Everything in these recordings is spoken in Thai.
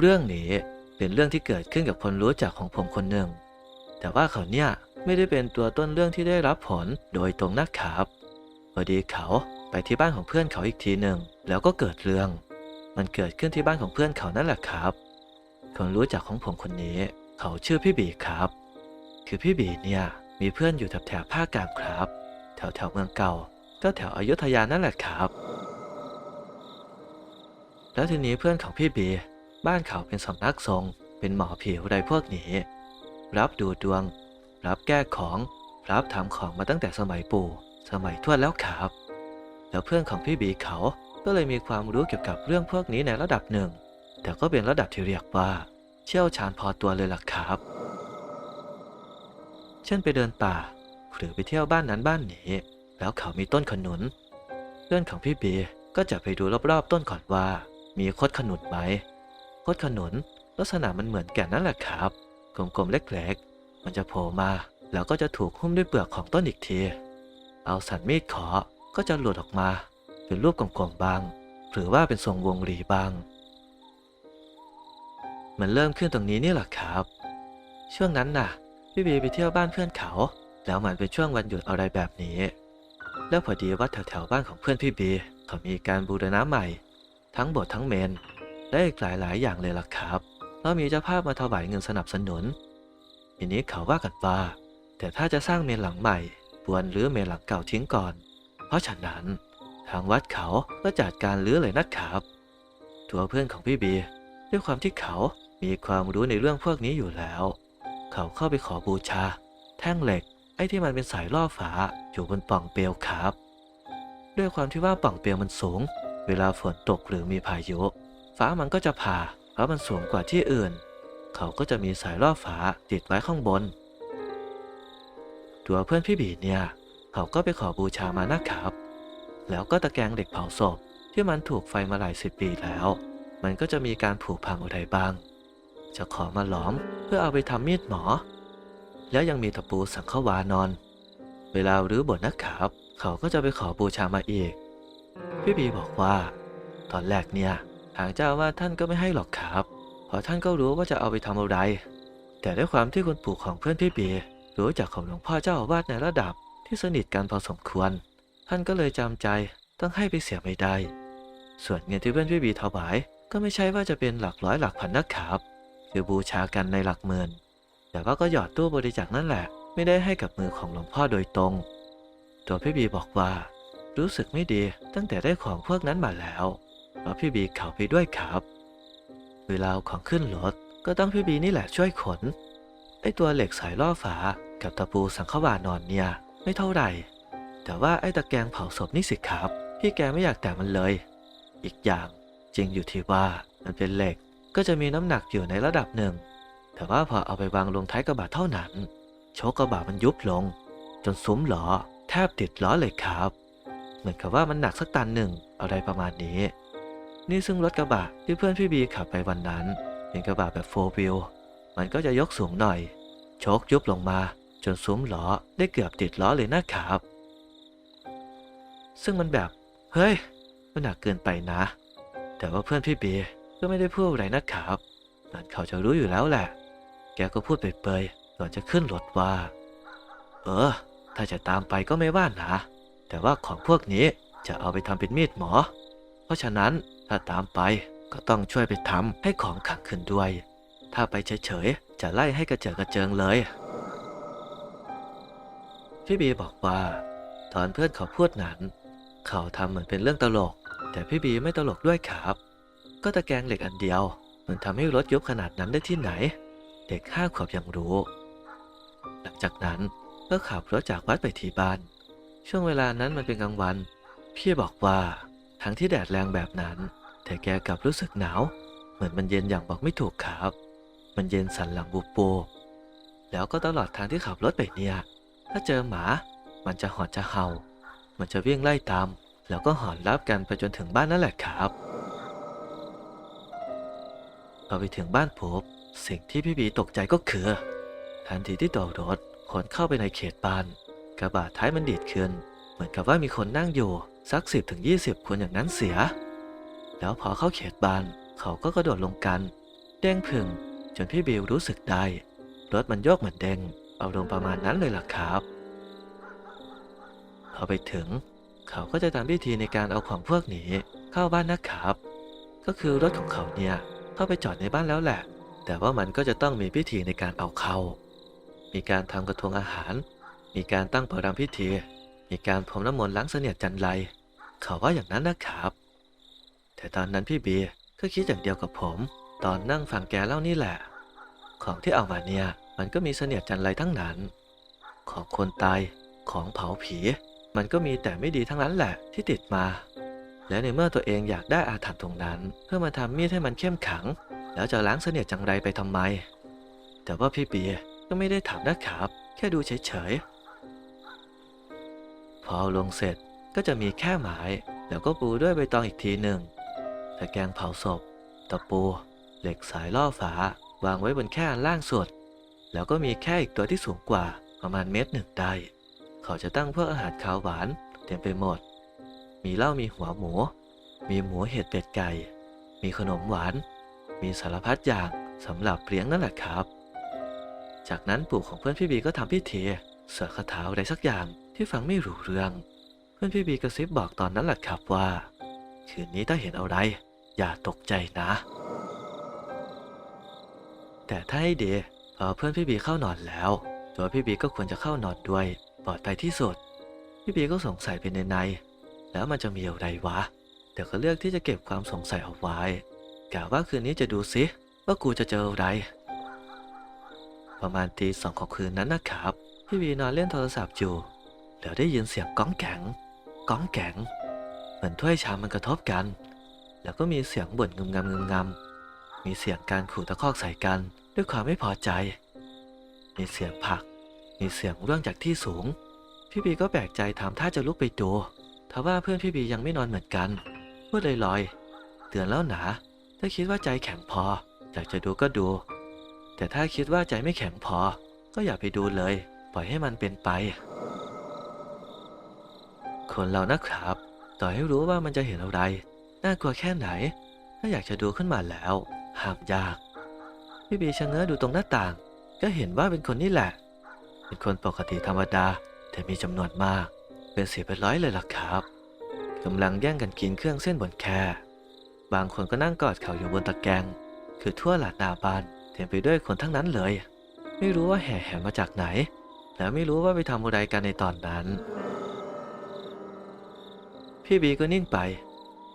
เรื่องนี้เป็นเรื่องที่เกิดขึ้นกับคนรู้จักของผมคนหนึ่ง แต่ว่าเขาเนี่ยไม่ได้เป็นตัวต้นเรื่องที่ได้รับผลโดยตรงนะครับพอดีเขาไปที่บ้านของเพื่อนเขาอีกทีหนึ่งแล้วก็เกิดเรื่อง มันเกิดขึ้นที่บ้านของเพื่อนเขานั่นแหละครับ คนรู้จักของผมคนนี้ เขาชื่อพี่บีครับ คือพี่บีเนี่ยมีเพื่อนอยู่แถบแถบภาคกลางครับ แถวแถวเมืองเก่าก็แถวอยุธยานั่นแหละครับ แล้วทีนี้เพื่อนของพี่บี บ้านเขาเป็นสำนักทรง เป็นหมอผิวอะไรพวกนี้ รับดูดวง รับแก้ของ รับทำของมาตั้งแต่สมัยปู่ สมัยทวดแล้วครับ แล้วเพื่อนของพี่บีเขาก็เลยมีความรู้เกี่ยวกับเรื่องพวกนี้ในระดับหนึ่ง แต่ก็เป็นระดับที่เรียกว่า เชี่ยวชาญพอตัวเลยล่ะครับ เช่นไปเดินป่า หรือไปเที่ยวบ้านนั้นบ้านนี้ แล้วเขามีต้นขนุน เพื่อนของพี่บีก็จะไปดูรอบๆต้นก่อนว่า มีคดขนุนไหม คดขนุนลักษณะมันเหมือนแก่นนั่นแหละครับกลมๆเล็กๆ มันจะโผล่มาแล้วก็จะถูกหุ้มด้วยเปลือกของต้นอีกที เอาสันมีดขอก็จะหลุดออกมา เป็นรูปกลมๆบาง หรือว่าเป็นทรงวงรีบาง มันเริ่มขึ้นตรงนี้นี่แหละครับ ช่วงนั้นน่ะ พี่บีไปเที่ยวบ้านเพื่อนเขา แล้วมันเป็นช่วงวันหยุดอะไรแบบนี้ แล้วพอดีว่าแถวๆบ้านของเพื่อนพี่บีเขามีการบูรณะใหม่ ทั้งโบสถ์ทั้งเมน และอีกหลาย ๆ อย่างเลยล่ะครับแล้วมีเจ้าภาพมาถวายเงินสนับสนุน ทีนี้เขาว่ากันว่า แต่ถ้าจะสร้างเมนหลังใหม่ควรรื้อเมนหลังเก่าทิ้งก่อน เพราะฉะนั้น ทางวัดเขาก็จัดการรื้อเลยนะครับตัวเพื่อนของพี่บีด้วยความที่เขามีความรู้ในเรื่องพวกนี้อยู่แล้ว เขาเข้าไปขอบูชา แท่งเหล็ก ไอ้ที่มันเป็นสายล่อฟ้าอยู่บนป่องเปลวครับ ด้วยความที่ว่าป่องเปลวมันสูง เวลาฝนตกหรือมีพายุ ฟ้ามันก็จะผ่าเพราะมันสูงกว่าที่อื่น เขาก็จะมีสายล่อฟ้าติดไว้ข้างบน ตัวเพื่อนพี่บีเนี่ย เขาก็ไปขอบูชามานะครับ แล้วก็ตะแกรงเหล็กเผาศพที่มันถูกไฟมาหลายสิบปีแล้ว มันก็จะมีการผุพังอะไรบ้าง จะขอมาหลอมเพื่อเอาไปทำมีดหมอ แล้วยังมีตะปูสังขวานอน เวลารื้อบทนะครับ เขาก็จะไปขอบูชามาอีก พี่บีบอกว่า ตอนแรกเนี่ย ทางเจ้าอาว่าสท่านก็ไม่ให้หรอกครับ เพราะท่านก็รู้ว่าจะเอาไปทำอะไร แต่ด้วยความที่คุณปู่ของเพื่อนพี่บีรู้จักของหลวงพ่อเจ้าอาวาสในระดับที่สนิทกันพอสมควร ท่านก็เลยจำใจต้องให้ไปเสียไม่ได้ ส่วนเงินที่เพื่อนพี่บีถวายก็ไม่ใช่ว่าจะเป็นหลักร้อยหลักพันนะครับคือบูชากันในหลักหมื่นแต่ว่าก็หยอดตู้บริจาคนั่นแหละ ไม่ได้ให้กับมือของหลวงพ่อโดยตรง ตัวพี่บีบอกว่า รู้สึกไม่ดีตั้งแต่ได้ของพวกนั้นมาแล้ว เอาพี่บีเขาไปด้วยครับ เวลาของขึ้นรถก็ต้องพี่บีนี่แหละช่วยขน ไอตัวเหล็กสายล่อฟ้ากับตะปูสังขวานอนเนี่ย ไม่เท่าไหร่ แต่ว่าไอตะแกรงเผาศพนี่สิครับ พี่แกไม่อยากแตะมันเลย อีกอย่างจริงอยู่ที่ว่ามันเป็นเหล็กก็จะมีน้ำหนักอยู่ในระดับหนึ่ง แต่ว่าพอเอาไปวางลงท้ายกระบะเท่านั้น โชคกระบะมันยุบลง จนซุ้มล้อแทบติดล้อเลยครับ เหมือนกับว่ามันหนักสักตันหนึ่งอะไรประมาณนี้ นี่ซึ่งรถกระบะที่เพื่อนพี่บีขับไปวันนั้น เป็นกระบะแบบโฟวิลมันก็จะยกสูงหน่อย โชคยุบลงมา จนซุ้มล้อได้เกือบติดล้อเลยนะครับ ซึ่งมันแบบ เฮ้ย มันหนักเกินไปนะ แต่ว่าเพื่อนพี่บีก็ไม่ได้พูดอะไรนะครับมันเขาจะรู้อยู่แล้วแหละ แกก็พูดไปเปยๆก่อนจะขึ้นรถว่า เออ ถ้าจะตามไปก็ไม่ว่านะ แต่ว่าของพวกนี้จะเอาไปทำเป็นมีดหมอ เพราะฉะนั้น ถ้าตามไปก็ต้องช่วยไปทำให้ของขังขึ้นด้วย ถ้าไปเฉยๆ จะไล่ให้กระเจิงกระเจิงเลย พี่บีบอกว่า ตอนเพื่อนเขาพูดนั้น เขาทำเหมือนเป็นเรื่องตลก แต่พี่บีไม่ตลกด้วยครับ ก็ตะแกรงเหล็กอันเดียว มันทำให้รถยุบขนาดนั้นได้ที่ไหน เด็กห้าขวบยังรู้ หลังจากนั้นก็ขับรถจากวัดไปที่บ้าน ช่วงเวลานั้นมันเป็นกลางวัน พี่บอกว่าทั้งที่แดดแรงแบบนั้น แต่แกกลับรู้สึกหนาว เหมือนมันเย็นอย่างบอกไม่ถูกครับ มันเย็นสันหลังบูบโป แล้วก็ตลอดทางที่ขับรถไปเนี่ย ถ้าเจอหมา มันจะหอนจะเห่า มันจะวิ่งไล่ตาม แล้วก็หอนรับกันไปจนถึงบ้านนั่นแหละครับพอไปถึงบ้านผมสิ่งที่พี่บีตกใจก็คือ ทันทีที่ตัวรถขนเข้าไปในเขตบ้าน กระบะท้ายมันดีดขึ้น เหมือนกับว่ามีคนนั่งอยู่สักสิบถึงยี่สิบคนอย่างนั้นเสีย แล้วพอเข้าเขตบ้าน เขาก็กระโดดลงกันเด้งผึ่งจนพี่บิวรู้สึกได้ รถมันโยกเหมือนเด้งเอาลงประมาณนั้นเลยล่ะครับ พอไปถึง เขาก็จะทำพิธีในการเอาของพวกนี้เข้าบ้านนะครับ ก็คือรถของเขาเนี่ยเข้าไปจอดในบ้านแล้วแหละ แต่ว่ามันก็จะต้องมีพิธีในการเอาเข้า มีการทำกระทงอาหาร มีการตั้งประรำพิธี มีการพรมน้ำมนต์ล้างเสนียดจันไร เขาว่าอย่างนั้นนะครับ แต่ตอนนั้นพี่เบียร์ก็คิดอย่างเดียวกับผม ตอนนั่งฟังแกเล่านี่แหละ ของที่เอามาเนี่ยมันก็มีเสนียดจันไรทั้งนั้น ของคนตายของเผาผี มันก็มีแต่ไม่ดีทั้งนั้นแหละที่ติดมา และในเมื่อตัวเองอยากได้อาถรรพ์ตรงนั้น เพื่อมาทำมีดให้มันเข้มขัง แล้วจะล้างเสนียดจังไรไปทำไม แต่ว่าพี่เบียร์ก็ไม่ได้ถามนะครับ แค่ดูเฉยๆพอลงเสร็จก็จะมีแค่ไม้แล้วก็ปูด้วยใบตองอีกทีหนึ่ง ตะแกรงเผาศพ ตะปู เหล็กสายล่อฝา วางไว้บนแค่ล่างสุด แล้วก็มีแค่อีกตัวที่สูงกว่าประมาณเมตรหนึ่งได้ เขาจะตั้งพวกอาหารคาวหวานเต็มไปหมด มีเหล้ามีหัวหมู มีหมูเห็ดเป็ดไก่ มีขนมหวาน มีสารพัดอย่างสำหรับเลี้ยงนั่นแหละครับ จากนั้นปู่ของเพื่อนพี่บีก็ทำพิธีเสือคาถาอะไรสักอย่างที่ฟังไม่รู้เรื่อง เพื่อนพี่บีกระซิบบอกตอนนั้นแหละครับว่า คืนนี้ถ้าเห็นอะไร อย่าตกใจนะ แต่ถ้าให้ดีพอเพื่อนพี่บีเข้านอนแล้ว ตัวพี่บีก็ควรจะเข้านอนด้วย ปลอดภัยที่สุด พี่บีก็สงสัยไปในในแล้วมันจะมีอะไรวะ แต่ก็เลือกที่จะเก็บความสงสัยเอาไว้กะว่าคืนนี้จะดูซิว่ากูจะเจออะไร ประมาณตีสองของคืนนั้นนะครับ พี่บีนอนเล่นโทรศัพท์อยู่แล้วได้ยินเสียงก้องแข็งก้องแข็งเหมือนถ้วยชามมันกระทบกัน แล้วก็มีเสียงบ่นงึมงำงึมงำมีเสียงการขู่ตะคอกใส่กันด้วยความไม่พอใจ มีเสียงผัก มีเสียงร่วงจากที่สูง พี่บีก็แปลกใจถามถ้าจะลุกไปดูทว่าเพื่อนพี่บียังไม่นอนเหมือนกันพูดลอยๆเตือนแล้วหนาถ้าคิดว่าใจแข็งพออยากจะดูก็ดู แต่ถ้าคิดว่าใจไม่แข็งพอ ก็อย่าไปดูเลย ปล่อยให้มันเป็นไป คนเรานะครับ ต่อให้รู้ว่ามันจะเห็นอะไร น่ากลัวแค่ไหน ถ้าอยากจะดูขึ้นมาแล้ว ห้ามยาก พี่บีชะเง้อดูตรงหน้าต่าง ก็เห็นว่าเป็นคนนี่แหละ เป็นคนปกติธรรมดา แต่มีจำนวนมาก เป็นสิบเป็นร้อยเลยล่ะครับกำลังแย่งกันกินเครื่องเส้นบนแคร่บางคนก็นั่งกอดเข่าอยู่บนตะแกรงคือทั่วหลาดนาบานเต็มไปด้วยคนทั้งนั้นเลย ไม่รู้ว่าแห่แห่มาจากไหน และไม่รู้ว่าไปทำอะไรกันในตอนนั้น พี่บีก็นิ่งไป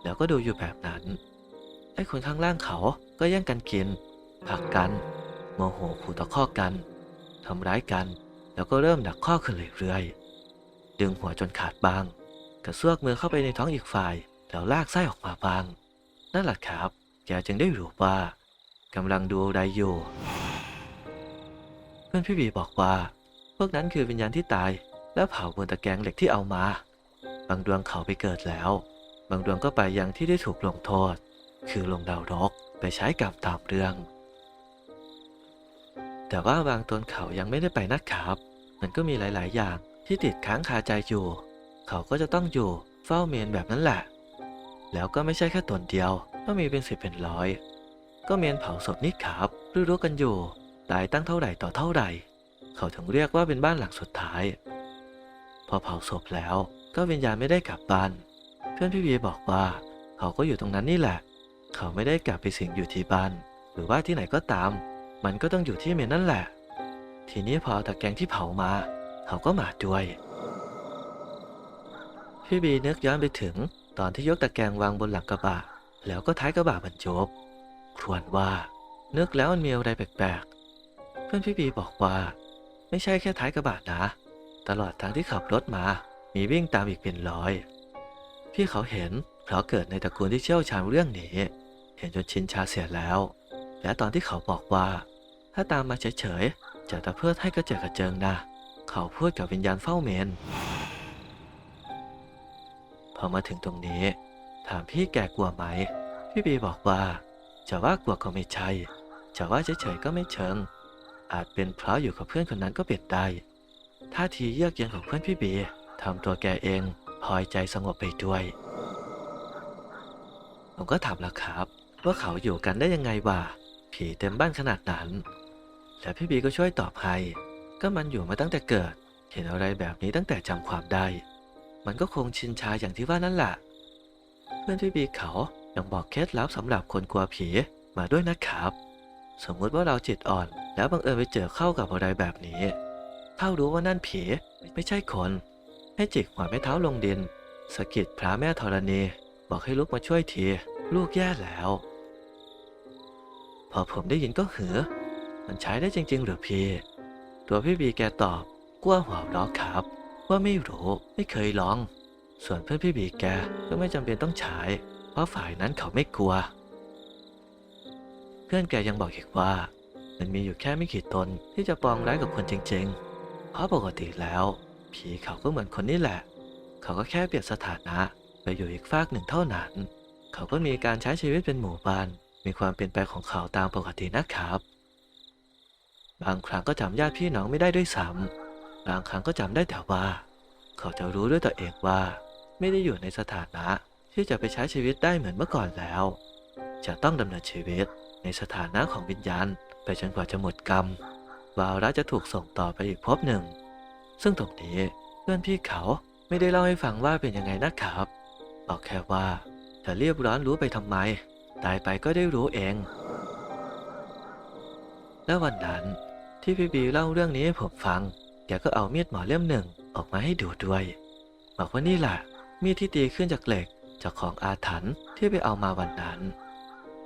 แล้วก็ดูอยู่แบบนั้น ไอ้คนข้างล่างเขาก็แย่งกันกินผักกัน โมโหขู่ตะคอกกันทำร้ายกัน แล้วก็เริ่มดักข้อขึ้นเรื่อยๆดึงหัวจนขาดบาง กระซวกมือเข้าไปในท้องอีกฝ่าย แล้วลากไส้ออกมาบาง นั่นแหละครับ แกจึงได้รู้ว่ากำลังดูอะไรอยู่ เพื่อนพี่บีบอกว่า พวกนั้นคือวิญญาณที่ตาย แล้วเผาบนตะแกรงเหล็กที่เอามา บางดวงเขาไปเกิดแล้ว บางดวงก็ไปยังที่ได้ถูกลงโทษ คือลงดาวรกไปใช้กรรมตามเรื่อง แต่ว่าบางตนเขายังไม่ได้ไปนะครับ มันก็มีหลาย ๆ อย่างที่ติดค้างคาใจอยู่ เขาก็จะต้องอยู่เฝ้าเมนแบบนั้นแหละ แล้วก็ไม่ใช่แค่ตนเดียวต้องมีเป็นสิบเป็นร้อย ก็เมนเผาศพนี่ครับรู้ๆกันอยู่ตายตั้งเท่าไหร่ต่อเท่าไหร่ เขาถึงเรียกว่าเป็นบ้านหลังสุดท้าย พอเผาศพแล้วก็วิญญาณไม่ได้กลับบ้าน เพื่อนพี่บีบอกว่า เขาก็อยู่ตรงนั้นนี่แหละ เขาไม่ได้กลับไปสิงอยู่ที่บ้าน หรือว่าที่ไหนก็ตาม มันก็ต้องอยู่ที่เมนนั่นแหละ ทีนี้พอตะแกรงที่เผามา เขาก็มาด้วย พี่บีนึกย้อนไปถึงตอนที่ยกตะแกรงวางบนหลังกระบะ แล้วก็ท้ายกระบะบรรจบครวญว่านึกแล้วมันมีอะไรแปลกๆ เพื่อนพี่บีบอกว่า ไม่ใช่แค่ท้ายกระบะนะ ตลอดทางที่ขับรถมา มีวิ่งตามอีกเป็นร้อย พี่เขาเห็นเพราะเกิดในตระกูลที่เชี่ยวชาญเรื่องนี้ เห็นจนชินชาเสียแล้ว และตอนที่เขาบอกว่า ถ้าตามมาเฉยๆจะตะเพื่อให้กระเจิดกระเจิงนะเขาพูดกับวิญญาณเฝ้าเมน พอมาถึงตรงนี้ ถามพี่แกกลัวไหม พี่บีบอกว่า จะว่ากลัวก็ไม่ใช่จะว่าเฉยๆก็ไม่เชิง อาจเป็นเพราะอยู่กับเพื่อนคนนั้นก็เป็นได้ท่าทีเยือกเย็นของเพื่อนพี่บีทำตัวแกเอง พลอยใจสงบไปด้วย ผมก็ถามแล้วครับ ว่าเขาอยู่กันได้ยังไงวะผีผีเต็มบ้านขนาดนั้น และพี่บีก็ช่วยตอบให้ก็มันอยู่มาตั้งแต่เกิด เห็นอะไรแบบนี้ตั้งแต่จำความได้ มันก็คงชินชาอย่างที่ว่านั่นแหละเพื่อนพี่บีเขายังบอกเคล็ดลับสำหรับคนกลัวผีมาด้วยนะครับ สมมุติว่าเราจิตอ่อน แล้วบังเอิญไปเจอเข้ากับอะไรแบบนี้ถ้ารู้ว่านั่นผีไม่ใช่คน ให้จิกหัวแม่เท้าลงดินสะกิดพระแม่ธรณี บอกให้ลุกมาช่วยที ลูกแย่แล้ว พอผมได้ยินก็เหือ มันใช้ได้จริง ๆ หรือพี่ ตัวพี่บีแกตอบกลัวหัวเราะครับ ว่าไม่รู้ไม่เคยลอง ส่วนเพื่อนพี่บีแกก็ไม่จำเป็นต้องใช้เพราะฝ่ายนั้นเขาไม่กลัว เพื่อนแกยังบอกอีกว่า มันมีอยู่แค่ไม่กี่ตนที่จะปองร้ายกับคนจริงๆ เพราะปกติแล้ว ผีเขาก็เหมือนคนนี่แหละ เขาก็แค่เปลี่ยนสถานะไปอยู่อีกฟากหนึ่งเท่านั้น เขาก็มีการใช้ชีวิตเป็นหมู่บ้าน มีความเปลี่ยนแปลงของเขาตามปกตินะครับ บางครั้งก็จำญาติพี่น้องไม่ได้ด้วยซ้ำบางครั้งก็จำได้แต่ว่า เขาจะรู้ด้วยตัวเองว่า ไม่ได้อยู่ในสถานะที่จะไปใช้ชีวิตได้เหมือนเมื่อก่อนแล้ว จะต้องดำเนินชีวิตในสถานะของวิญญาณไปจนกว่าจะหมดกรรมวาระจะถูกส่งต่อไปอีกภพหนึ่ง ซึ่งตรงนี้เพื่อนพี่เขาไม่ได้เล่าให้ฟังว่าเป็นยังไงนะครับบอกแค่ว่าจะเรียบร้อนรู้ไปทำไม ตายไปก็ได้รู้เอง แล้ววันนั้นที่พี่บีเล่าเรื่องนี้ให้ผมฟัง แกก็เอามีดหมอเล่มหนึ่งออกมาให้ดูด้วยบอกว่านี่แหละมีดที่ตีขึ้นจากเหล็กจากของอาถรรพ์ที่ไปเอามาวันนั้น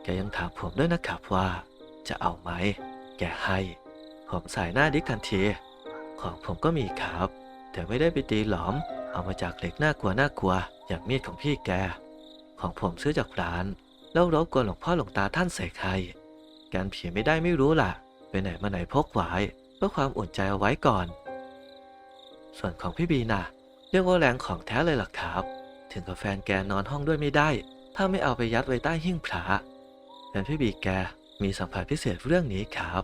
แกยังถามผมด้วยนะครับว่า จะเอาไหม แกให้ ผมใส่หน้าดิกทันที ของผมก็มีครับ แต่ไม่ได้ไปตีหลอม เอามาจากเหล็กน่ากลัวน่ากลัว อย่างมีดของพี่แก ของผมซื้อจากร้าน แล้วรบกวนหลวงพ่อหลวงตาท่านเสกให้การผีไม่ได้ไม่รู้ล่ะ ไปไหนมาไหนพกไว้เพื่อความอุ่นใจเอาไว้ก่อน ส่วนของพี่บีน่ะ เรียกว่าแรงของแท้เลยล่ะครับ ถึงกับแฟนแกนอนห้องด้วยไม่ได้ ถ้าไม่เอาไปยัดไว้ใต้หิ้งพระแต่พี่บีแกมีสัมผัสพิเศษเรื่องนี้ครับ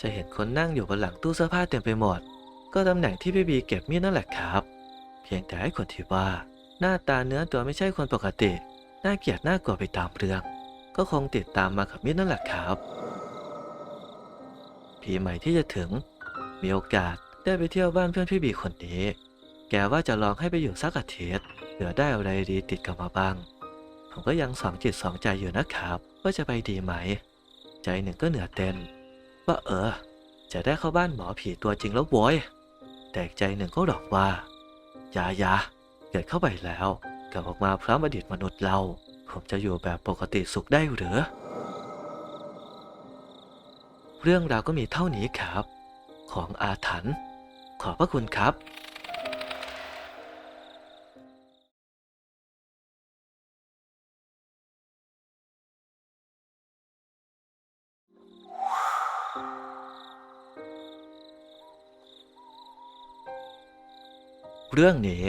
จะเห็นคนนั่งอยู่บนหลังตู้เสื้อผ้าเต็มไปหมด ก็ตำแหน่งที่พี่บีเก็บมีดนั่นแหละครับ เพียงแต่ให้คนที่ว่า หน้าตาเนื้อตัวไม่ใช่คนปกติน่าเกลียดน่ากลัวไปตามเรื่อง ก็คงติดตามมากับมีดนั่นแหละครับปีใหม่ที่จะถึง มีโอกาสได้ไปเที่ยวบ้านเพื่อนพี่บีคนนี้ แกว่าจะลองให้ไปอยู่สักอาทิตย์เผื่อได้อะไรดีติดกลับมาบ้าง ผมก็ยังสองจิตสองใจอยู่นะครับ ว่าจะไปดีไหม ใจหนึ่งก็เหนือเต้นว่าเออ จะได้เข้าบ้านหมอผีตัวจริงแล้วโว้ย แต่อีกใจหนึ่งก็บอกว่า ยายาเกิดเข้าไปแล้วกลับออกมาพร้อมอดีตมนุษย์เรา ผมจะอยู่แบบปกติสุขได้หรือ เรื่องราวก็มีเท่านี้ครับ ของอาถรรพ์ขอบพระคุณครับ รื่องนี้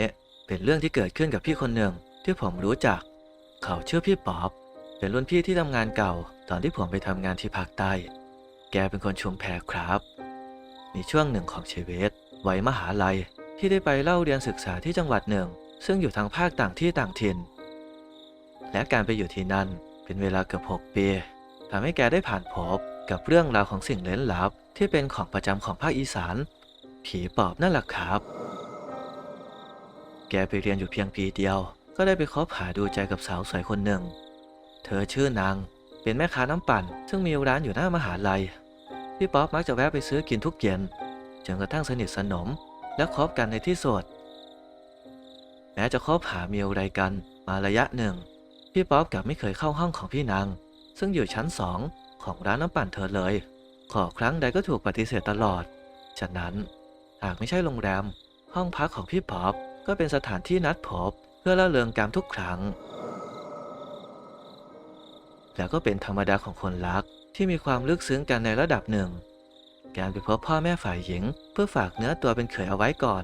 เป็นเรื่องที่เกิดขึ้นกับพี่คนหนึ่งที่ผมรู้จัก เขาชื่อพี่ป๊อบเป็นรุ่นพี่ที่ทำงานเก่าตอนที่ผมไปทำงานที่ภาคใต้ แกเป็นคนชุมแพครับ มีช่วงหนึ่งของชีวิตวัยมหาลัยที่ได้ไปเล่าเรียนศึกษาที่จังหวัดหนึ่ง ซึ่งอยู่ทางภาคต่างที่ต่างถิ่น และการไปอยู่ที่นั่นเป็นเวลาเกือบ6ปีทำให้แกได้ผ่านพบกับเรื่องราวของสิ่งเล้นลับที่เป็นของประจำของภาคอีสาน ผีปอบนั่นแหละครับ แกไปเรียนอยู่เพียงปีเดียว ก็ได้ไปคบหาดูใจกับสาวสวยคนหนึ่ง เธอชื่อนาง เป็นแม่ค้าน้ำปั่น ซึ่งมีร้านอยู่หน้ามหาลัย พี่ป๊อปมักจะแวะไปซื้อกินทุกเย็นจนกระทั่งสนิทสนม และคบกันในที่สุดแม้จะคบหามีอะไรกันมาระยะหนึ่ง พี่ป๊อปกลับไม่เคยเข้าห้องของพี่นาง ซึ่งอยู่ชั้นสองของร้านน้ำปั่นเธอเลย ขอครั้งใดก็ถูกปฏิเสธตลอด ฉะนั้นหากไม่ใช่โรงแรม ห้องพักของพี่ป๊อป ก็เป็นสถานที่นัดพบเพื่อละเริงกรรมทุกครั้ง แล้วก็เป็นธรรมดาของคนรักที่มีความลึกซึ้งกันในระดับหนึ่ง การไปพบพ่อแม่ฝ่ายหญิง เพื่อฝากเนื้อตัวเป็นเขยเอาไว้ก่อน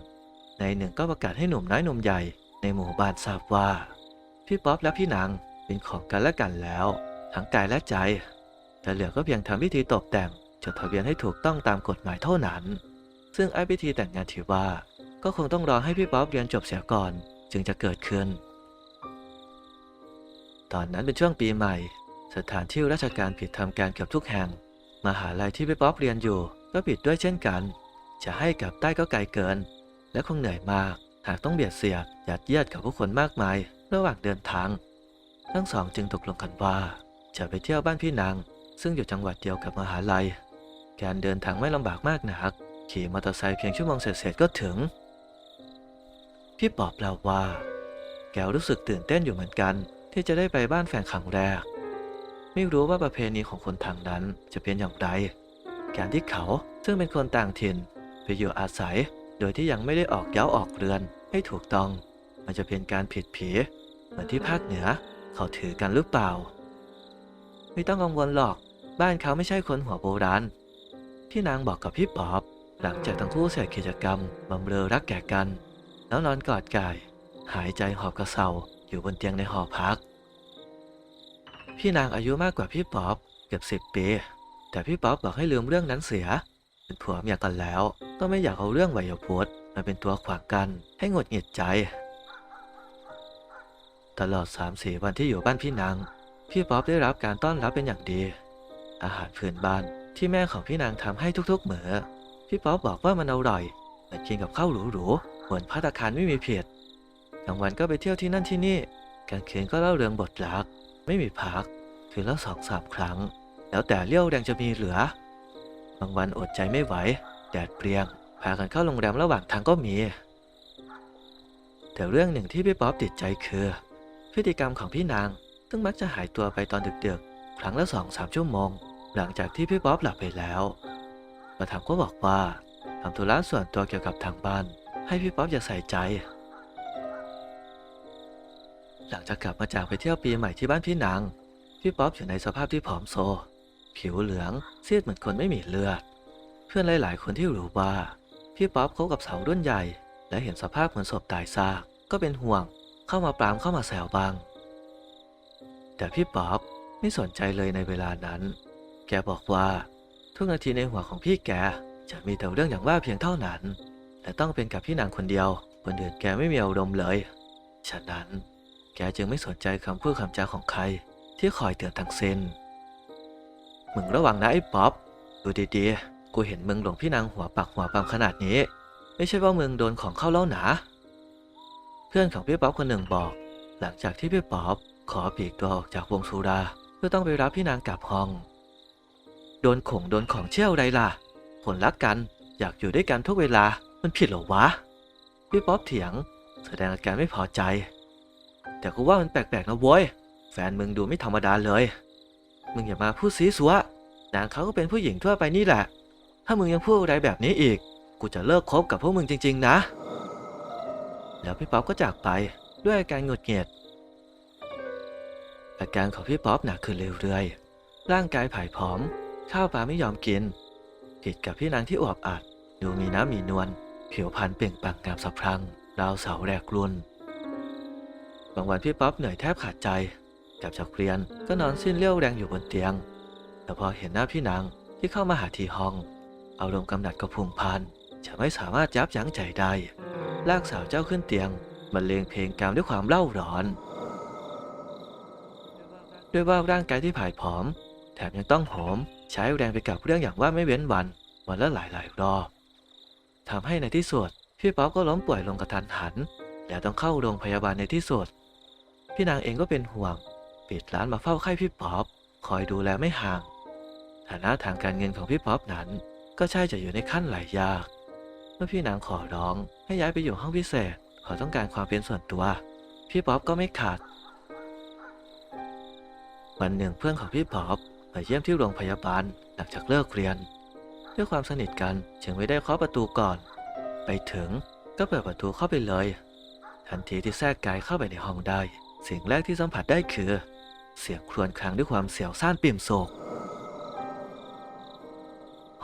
ในหนึ่งก็ประกาศให้หนุ่มน้อยหนุ่มใหญ่ในหมู่บ้านทราบว่า พี่ป๊อปและพี่นางเป็นของกันและกันแล้ว ทั้งกายและใจ แต่เหลือก็เพียงทำพิธีตกแต่งจดทะเบียนให้ถูกต้องตามกฎหมายเท่านั้น ซึ่งไอ้พิธีแต่งงานที่ว่า ก็คงต้องรอให้พี่ป๊อปเรียนจบเสียก่อน จึงจะเกิดขึ้น ตอนนั้นเป็นช่วงปีใหม่ สถานที่ราชการปิดทำการเกือบทุกแห่ง มหาลัยที่พี่ป๊อปเรียนอยู่ก็ปิดด้วยเช่นกัน จะให้กลับใต้ก็ไกลเกิน และคงเหนื่อยมาก หากต้องเบียดเสียดยัดเยียดกับผู้คนมากมายระหว่างเดินทาง ทั้งสองจึงตกลงกันว่า จะไปเที่ยวบ้านพี่นาง ซึ่งอยู่จังหวัดเดียวกับมหาลัย การเดินทางไม่ลำบากมากนัก ขี่มอเตอร์ไซค์เพียงชั่วโมงเศษๆก็ถึง พี่ปอบเล่าว่า แกรู้สึกตื่นเต้นอยู่เหมือนกัน ที่จะได้ไปบ้านแฟนครั้งแรก ไม่รู้ว่าประเพณีของคนทางนั้นจะเป็นอย่างไรการที่เขาซึ่งเป็นคนต่างถิ่นไปอยู่อาศัย โดยที่ยังไม่ได้ออกเย้าออกเรือนให้ถูกต้อง มันจะเป็นการผิดผีเหมือนที่ภาคเหนือเขาถือกันหรือเปล่า ไม่ต้องกังวลหรอกบ้านเขาไม่ใช่คนหัวโบราณพี่นางบอกกับพี่ปอบ หลังจากทั้งคู่เสร็จกิจกรรมบำเรอรักแก่กัน แล้วนอนกอดกาย หายใจหอบกระเซาอยู่บนเตียงในหอพัก พี่นางอายุมากกว่าพี่ป๊อบเกือบสิบปี แต่พี่ป๊อบบอกให้ลืมเรื่องนั้นเสีย เป็นผัวเมียกันแล้ว ก็ไม่อยากเอาเรื่องไวยพจน์มาเป็นตัวขวางกันให้หงุดหงิดใจ ตลอด3ามสี่วันที่อยู่บ้านพี่นาง พี่ป๊อบได้รับการต้อนรับเป็นอย่างดี อาหารพื้นบ้านที่แม่ของพี่นางทำให้ทุกๆมื้อพี่ป๊อบบอกว่ามันอร่อยเหมือนกินกับข้าวหรูๆ เหมือนพัตตาคารไม่มีเพียดกลางวันก็ไปเที่ยวที่นั่นที่นี่กลางคืนก็เล่าเรื่องบทรัก ไม่มีพักคืนละสองสามครั้ง แล้วแต่เลี้ยวแรงจะมีเหลือ บางวันอดใจไม่ไหวแดดเปรียง พากันเข้าโรงแรมระหว่างทางก็มี แต่เรื่องหนึ่งที่พี่ป๊อบติดใจคือ พฤติกรรมของพี่นาง ซึ่งมักจะหายตัวไปตอนดึกๆ ครั้งละสองสามชั่วโมง หลังจากที่พี่ป๊อบหลับไปแล้ว มาถามก็บอกว่าทำธุระส่วนตัวเกี่ยวกับทางบ้าน ให้พี่ป๊อบอย่าใส่ใจ หลังจากกลับมาจากไปเที่ยวปีใหม่ที่บ้านพี่นางพี่ป๊อบอยู่ในสภาพที่ผอมโซ ผิวเหลืองซีดเหมือนคนไม่มีเลือด เพื่อนหลาย ๆ คนที่รู้ว่า พี่ป๊อบคบกับสาวรุ่นใหญ่ และเห็นสภาพเหมือนศพตายซากก็เป็นห่วง เข้ามาปรามเข้ามาแซวบ้าง แต่พี่ป๊อบไม่สนใจเลยในเวลานั้น แกบอกว่า ทุกนาทีในหัวของพี่แกจะมีแต่เรื่องอย่างว่าเพียงเท่านั้น และต้องเป็นกับพี่นางคนเดียวคนอื่นแกไม่มีอารมณ์เลย ฉะนั้น แกจึงไม่สนใจคำพูดคำจาของใคร ที่คอยเตือนทั้งสิ้นมึงระวังนะไอ้ป๊อปดูดีๆ กูเห็นมึงหลงพี่นางหัวปักหัวปั๊มขนาดนี้ ไม่ใช่ว่ามึงโดนของเข้าเล่าหนา เพื่อนของพี่ป๊อปคนหนึ่งบอก หลังจากที่พี่ป๊อปขอปลีกตัวออกจากวงสุราเพื่อต้องไปรับพี่นางกลับห้อง โดนข่งโดนของเชี่ยวไรล่ะคนรักกันอยากอยู่ด้วยกันทุกเวลา มันผิดเหรอวะ พี่ป๊อปเถียง แสดงอาการไม่พอใจ แต่กูว่ามันแปลกๆนะเว้ย แฟนมึงดูไม่ธรรมดาเลย มึงอย่ามาพูดซีซัวนางเขาก็เป็นผู้หญิงทั่วไปนี่แหละ ถ้ามึงยังพูดอะไรแบบนี้อีก กูจะเลิกคบกับพวกมึงจริง ๆ นะ แล้วพี่ป๊อปก็จากไปด้วยอาการหงุดหงิดอาการของพี่ป๊อปหนักขึ้นเรื่อยๆ ร่างกายผายผอม ข้าวปลาไม่ยอมกินผิดกับพี่นางที่อวบอัด ดูมีน้ำมีนวล ผิวพรรณเปล่งปลั่งงามสะพรั่งราวเสาแรกรุ่นบางวันพี่ป๊อปเหนื่อยแทบขาดใจกลับจากเรียนก็นอนสิ้นเรี่ยวแรงอยู่บนเตียง แต่พอเห็นหน้าพี่นางที่เข้ามาหาที่ห้องเอารมณ์กำหนัดก็พุ่งพล่านจะไม่สามารถยับยั้งใจได้ ลากสาวเจ้าขึ้นเตียงบรรเลงเพลงกามด้วยความเล่าร้อน ด้วยว่าร่างกายที่ผายผอม แถมยังต้องโหม ใช้แรงไปกับเรื่องอย่างว่าไม่เว้นวัน วันละหลายหลายรอบ ทำให้ในที่สุดพี่ป๊อปก็ล้มป่วยลงกระทันหัน และต้องเข้าโรงพยาบาลในที่สุด พี่นางเองก็เป็นห่วง ปิดร้านมาเฝ้าไข้พี่ป๊อปคอยดูแลไม่ห่าง ฐานะทางการเงินของพี่ป๊อปนั้น ก็ใช่จะอยู่ในขั้นไหลยาก เมื่อพี่นางขอร้องให้ย้ายไปอยู่ห้องพิเศษขอต้องการความเป็นส่วนตัว พี่ป๊อปก็ไม่ขาด วันหนึ่งเพื่อนของพี่ป๊อปมาเยี่ยมที่โรงพยาบาลหลังจากเลิกเรียน ด้วยความสนิทกันจึงไม่ได้เคาะประตูก่อน ไปถึงก็เปิดประตูเข้าไปเลย ทันทีที่แทรกกายเข้าไปในห้องได้ สิ่งแรกที่สัมผัสได้คือ เสียงครวญครางด้วยความเสียวซ่านปิ่มโศก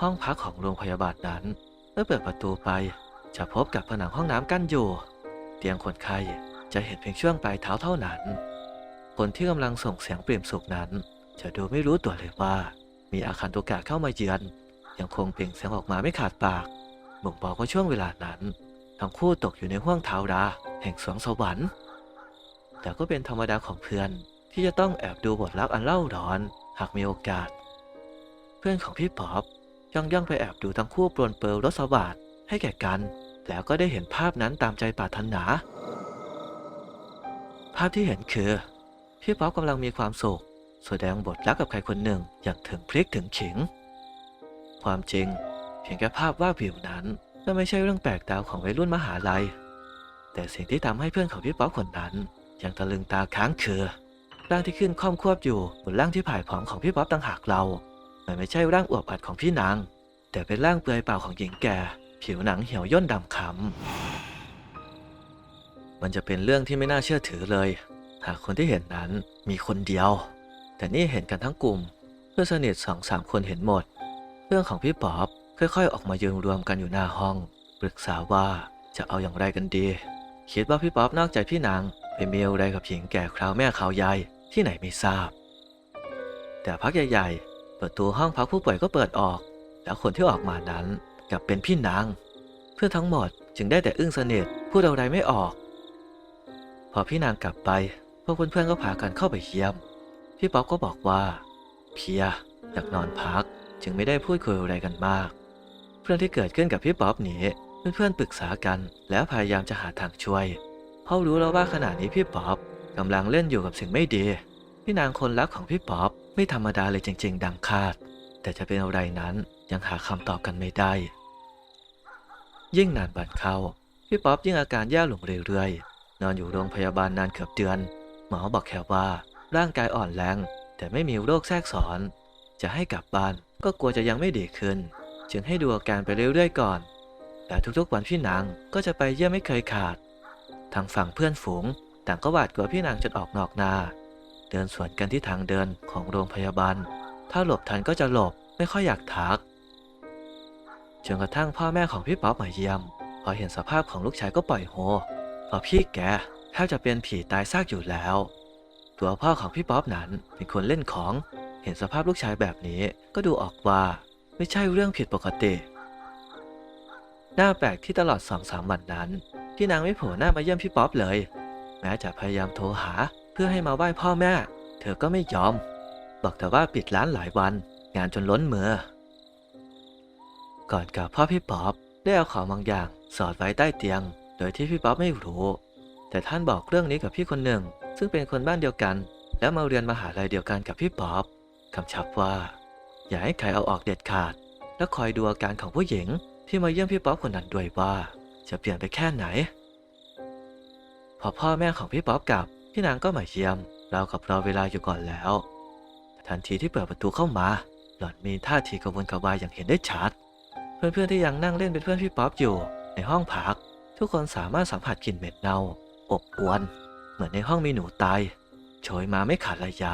ห้องพักของโรงพยาบาลนั้นเมื่อเปิดประตูไป จะพบกับผนังห้องน้ำกั้นอยู่ เตียงคนไข้จะเห็นเพียงช่วงปลายเท้าเท่านั้น คนที่กำลังส่งเสียงเปลี่ยมสุขนั้น จะดูไม่รู้ตัวเลยว่า มีอาคันตุกะเข้ามาเยือน ยังคงเปล่งเสียงออกมาไม่ขาดปากบ่งบอกว่าช่วงเวลานั้น ทั้งคู่ตกอยู่ในห้วงเท้าราแห่งสวงสวรรค์ แต่ก็เป็นธรรมดาของเพื่อนที่จะต้องแอบดูบทลับอันเล่าร้อน หากมีโอกาส เพื่อนของพี่ป๊อปย่องย่องไปแอบดูทั้งคู่ปลนเปลือรถสวัสดให้แก่กัน แล้วก็ได้เห็นภาพนั้นตามใจปรารถนา ภาพที่เห็นคือ พี่ป๊อปกำลังมีความสุขแสดงบทรักกับใครคนหนึ่งอย่างถึงพริกถึงขิง ความจริง เพียงแค่ภาพวาดวิวนั้นก็ไม่ใช่เรื่องแปลกตาของวัยรุ่นมหาลัย แต่สิ่งที่ทำให้เพื่อนของพี่ป๊อปคนนั้น ยังตะลึงตาค้างคือร่างที่ขึ้นคล่อมควบอยู่บนร่างที่ผายผอมของพี่ป๊อปต่างหากเรา มันไม่ใช่ร่างอวบอัดของพี่นาง แต่เป็นร่างเปลือยเปล่าของหญิงแก่ ผิวหนังเหี่ยวย่นดำคำมันจะเป็นเรื่องที่ไม่น่าเชื่อถือเลย หากคนที่เห็นนั้นมีคนเดียว แต่นี่เห็นกันทั้งกลุ่ม เพื่อนสนิทสองสามคนเห็นหมด เรื่องของพี่ป๊อปค่อยๆ ออกมายืนรวมกันอยู่หน้าห้อง ปรึกษาว่าจะเอาอย่างไรกันดี คิดว่าพี่ป๊อปนอกใจพี่นางไปมีอะไรกับหญิงแก่คราวแม่คราวยายที่ไหนไม่ทราบ แต่พักใหญ่ๆประตูห้องพักผู้ป่วยก็เปิดออก แล้วคนที่ออกมานั้นกลับเป็นพี่นาง เพื่อนทั้งหมดจึงได้แต่อึ้งสนิทพูดอะไรไม่ออก พอพี่นางกลับไปพวกเพื่อนๆก็พากันเข้าไปเยี่ยม พี่ป๊อปก็บอกว่าเพียอยากนอนพัก จึงไม่ได้พูดคุยอะไรกันมาก เรื่องที่เกิดขึ้นกับพี่ป๊อปนี้เพื่อนๆปรึกษากัน แล้วพยายามจะหาทางช่วย เพราะรู้แล้วว่าขณะนี้พี่ป๊อปกำลังเล่นอยู่กับสิ่งไม่ดี พี่นางคนรักของพี่ป๊อปไม่ธรรมดาเลยจริง ๆ ดังคาด แต่จะเป็นอะไรนั้นยังหาคำตอบกันไม่ได้ ยิ่งนานบันเข้า พี่ป๊อปยิ่งอาการแย่ลงเรื่อยๆ นอนอยู่โรงพยาบาลนานเกือบเดือน หมอบอกแค่ว่า ร่างกายอ่อนแรงแต่ไม่มีโรคแทรกซ้อน จะให้กลับบ้าน ก็กลัวจะยังไม่ดีขึ้น จึงให้ดูอาการไปเรื่อยๆก่อน แต่ทุกๆวันพี่นางก็จะไปเยี่ยมไม่เคยขาด ทางฝั่งเพื่อนฝูงต่างก็หวาดกลัวพี่นางจนออกนอกนา เดินสวนกันที่ทางเดินของโรงพยาบาล ถ้าหลบทันก็จะหลบไม่ค่อยอยากทักจนกระทั่งพ่อแม่ของพี่ป๊อปมาเยี่ยม พอเห็นสภาพของลูกชายก็ปล่อยโฮเพราะพี่แกแทบจะเป็นผีตายซากอยู่แล้ว ตัวพ่อของพี่ป๊อปนั้นเป็นคนเล่นของ เห็นสภาพลูกชายแบบนี้ก็ดูออกว่าไม่ใช่เรื่องผิดปกติ หน้าแปลกที่ตลอดสองสามวันนั้นพี่นางไม่โผล่หน้ามาเยี่ยมพี่ป๊อปเลย แม้จะพยายามโทรหาเพื่อให้มาไหว้พ่อแม่ เธอก็ไม่ยอม บอกแต่ว่าปิดร้านหลายวัน งานจนล้นมือ ก่อนกลับพ่อพี่ป๊อปได้เอาของบางอย่างสอดไว้ใต้เตียง โดยที่พี่ป๊อปไม่รู้ แต่ท่านบอกเรื่องนี้กับพี่คนหนึ่ง ซึ่งเป็นคนบ้านเดียวกัน แล้วมาเรียนมหาลัยเดียวกันกับพี่ป๊อป คำชับว่า อย่าให้ใครเอาออกเด็ดขาด และคอยดูอาการของผู้หญิงที่มาเยี่ยมพี่ป๊อปคนนั้นด้วยว่า จะเปลี่ยนไปแค่ไหน พอพ่อแม่ของพี่ป๊อปกลับพี่นางก็มาเยี่ยมเรากับรอเวลาอยู่ก่อนแล้วทันทีที่เปิดประตูเข้ามา หล่อนมีท่าทีกระวนกระวายอย่างเห็นได้ชัด เพื่อนๆที่ยังนั่งเล่นเป็นเพื่อนพี่ป๊อปอยู่ในห้องพัก ทุกคนสามารถสัมผัสกลิ่นเหม็นเน่าอบอวน เหมือนในห้องมีหนูตายโชยมาไม่ขาดระยะ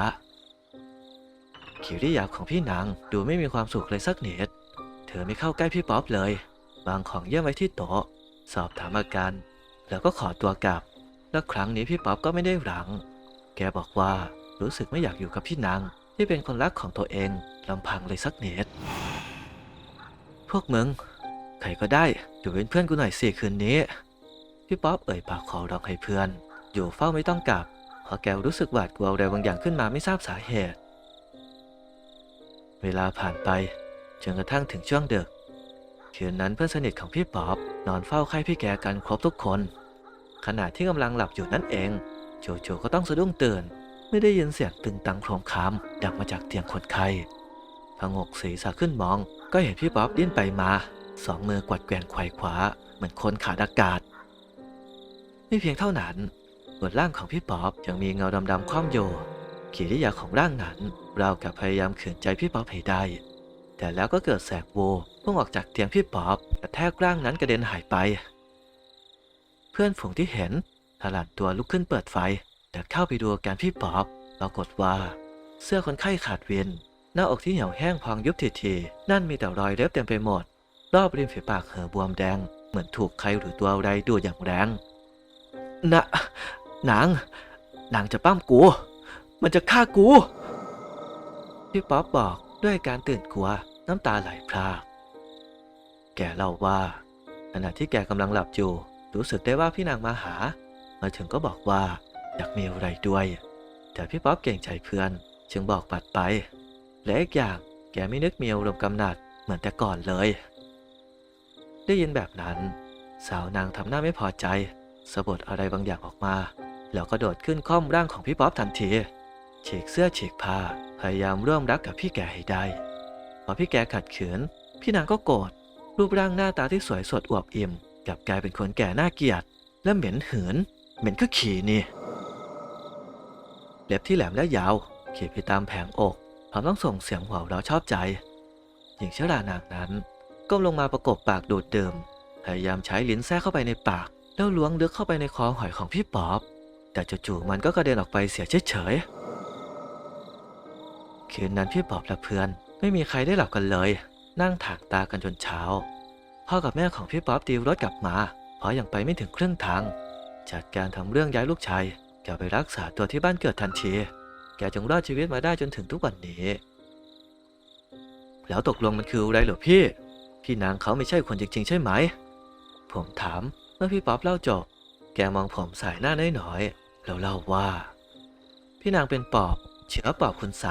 กิริยาของพี่นางดูไม่มีความสุขเลยสักนิด เธอไม่เข้าใกล้พี่ป๊อปเลย วางของเยี่ยมไว้ที่โต๊ะ สอบถามอาการ แล้วก็ขอตัวกลับ และครั้งนี้พี่ป๊อปก็ไม่ได้หลัง แกบอกว่ารู้สึกไม่อยากอยู่กับพี่นางที่เป็นคนรักของตัวเองลำพังเลยสักนิด พวกมึงใครก็ได้อยู่เป็นเพื่อนกูหน่อยสิคืนนี้ พี่ป๊อปเอ่ยปากขอร้องให้เพื่อน อยู่เฝ้าไม่ต้องกลับเพราะแกรู้สึกหวาดกลัวอะไรบางอย่างขึ้นมาไม่ทราบสาเหตุ เวลาผ่านไปจนกระทั่งถึงช่วงดึกคืนนั้นเพื่อนสนิทของพี่ป๊อปนอนเฝ้าไข้พี่แกกันครบทุกคน ขณะที่กำลังหลับอยู่นั่นเองโจู่ๆก็ต้องสะดุ้งตื่นไม่ได้ยินเสียงตึงตังโครมคามดังมาจากเตียงคนไข้พงกศีรษะขึ้นมอง ก็เห็นพี่ป๊อปดิ้นไปมา สองมือกวัดแกว่งไขว่ขวาเหมือนคนขาดอากาศ ไม่เพียงเท่านั้นบนร่างของพี่ป๊อปยังมีเงาดำๆคว่ำอยู่ กิริยาของร่างนั้นเรากับพยายามขืนใจพี่ป๊อปให้ได้ แต่แล้วก็เกิดแสกโวพุ่งออกจากเตียงพี่ป๊อปกระแทกร่างนั้นกระเด็นหายไป เพื่อนฝูงที่เห็นถลัดตัวลุกขึ้นเปิดไฟแต่เข้าไปดูการพี่ป๊อปปรากฏว่า เสื้อคนไข้ขาดเวียนหน้าอกที่เหี่ยวแห้งพองยุบทีๆนั่นมีแต่รอยเล็บเต็มไปหมด รอบริมฝีปากเห่อบวมแดง เหมือนถูกใครหรือตัวอะไรดูอย่างแรงนะนางนางจะปั้มกู มันจะฆ่ากู พี่ป๊อปบอกด้วยการตื่นกลัวน้ำตาไหลพรากแกเล่าว่า ขณะที่แกกำลังหลับอยู่ รู้สึกได้ว่าพี่นางมาหา มาถึงก็บอกว่าอยากมีอะไรด้วย แต่พี่ป๊อปเก่งใจเพื่อน จึงบอกปัดไป และอีกอย่างแกไม่นึกมีอารมณ์กำหนัดเหมือนแต่ก่อนเลย ได้ยินแบบนั้น สาวนางทำหน้าไม่พอใจสะบดอะไรบางอย่างออกมา แล้วก็โดดขึ้นค่อมร่างของพี่ป๊อปทันที เฉกเสื้อเฉกผ้าพยายามร่วมรักกับพี่แกให้ได้ พอพี่แกขัดขืน พี่นางก็โกรธรูปร่างหน้าตาที่สวยสดอวบอิ่มกลับกลายเป็นคนแก่น่าเกลียด และเหม็นหืน เหม็นก็ขี่นี่เล็บที่แหลมและยาวเขีดไปตามแผงอกพร้อมต้องส่งเสียงหัวเราชอบใจ หญิงชรานางนั้นก้มลงมาประกบปากดูดดื่มพยายามใช้ลิ้นแทรกเข้าไปในปาก แล้วล้วงลึกเข้าไปในคอหอยของพี่ป๊อบ แต่จู่ๆมันก็กระเด็นออกไปเสียเฉยๆ คืนนั้นพี่ปอบและเพื่อน ไม่มีใครได้หลับกันเลย นั่งถากตากันจนเช้า พ่อกับแม่ของพี่ป๊อบตีรถกลับมา เพราะยังไปไม่ถึงครึ่งทาง จัดการทำเรื่องย้ายลูกชายแกไปรักษาตัวที่บ้านเกิดทันที แกจึงรอดชีวิตมาได้จนถึงทุกวันนี้ แล้วตกลงมันคืออะไรเหรอพี่ พี่นางเขาไม่ใช่คนจริงๆใช่ไหม ผมถามเมื่อพี่ป๊อปเล่าจบ แกมองผมสายหน้าน้อยๆแล้วเล่าว่า พี่นางเป็นปอบ เชื้อปอบคุณใส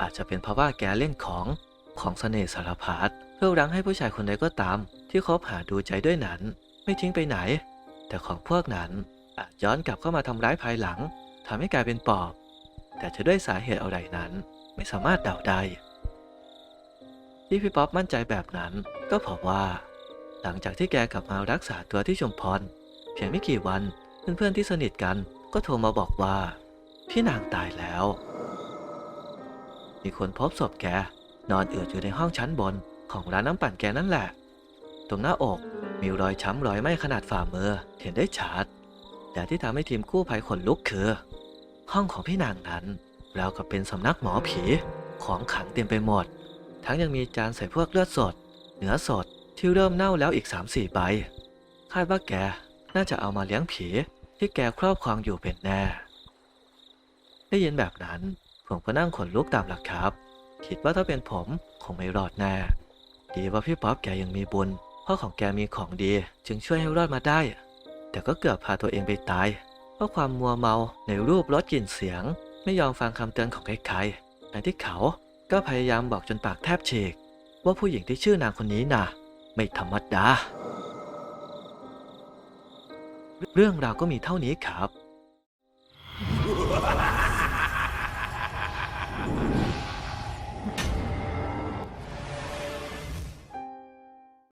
อาจจะเป็นเพราะว่าแกเล่นของของเสน่ห์สารพัดเพื่อรั้งให้ผู้ชายคนใดก็ตาม ที่คบหาดูใจด้วยนั้น ไม่ทิ้งไปไหน แต่ของพวกนั้นอาจย้อนกลับเข้ามาทำร้ายภายหลังทำให้กลายเป็นปอบ แต่จะด้วยสาเหตุอะไรนั้น ไม่สามารถเดาได้ที่พี่ป๊อปมั่นใจแบบนั้นก็เพราะว่า หลังจากที่แกกลับมารักษาตัวที่ชุมพรเพียงไม่กี่วันเพื่อนๆที่สนิทกันก็โทรมาบอกว่า พี่นางตายแล้ว มีคนพบศพแก นอนเอือดอยู่ในห้องชั้นบนของร้านน้ำปั่นแกนั่นแหละ ตรงหน้าอกมีรอยช้ำรอยไหม้ขนาดฝ่ามือเห็นได้ชัด แต่ที่ทำให้ทีมกู้ภัยขนลุกคือ ห้องของพี่นางนั้นราวกับเป็นสำนักหมอผีของขังเต็มไปหมด ทั้งยังมีจานใส่พวกเลือดสด เนื้อสดที่เริ่มเน่าแล้วอีก 3-4 ใบ คาดว่าแกน่าจะเอามาเลี้ยงผีที่แกครอบครองอยู่เป็นแน่ ได้ยินแบบนั้น ผมก็นั่งขนลุกตามหลักครับ คิดว่าถ้าเป็นผมคงไม่รอดแน่ดีว่าพี่ป๊อปแกยังมีบุญพ่อของแกมีของดีจึงช่วยให้รอดมาได้ แต่ก็เกือบพาตัวเองไปตายเพราะความมัวเมาในรูปรสกลิ่นเสียง ไม่ยอมฟังคำเตือนของใครๆแต่ที่เขาก็พยายามบอกจนปากแทบฉีกว่าผู้หญิงที่ชื่อนางคนนี้น่ะ ไม่ธรรมดา เรื่องราวก็มีเท่านี้ครับ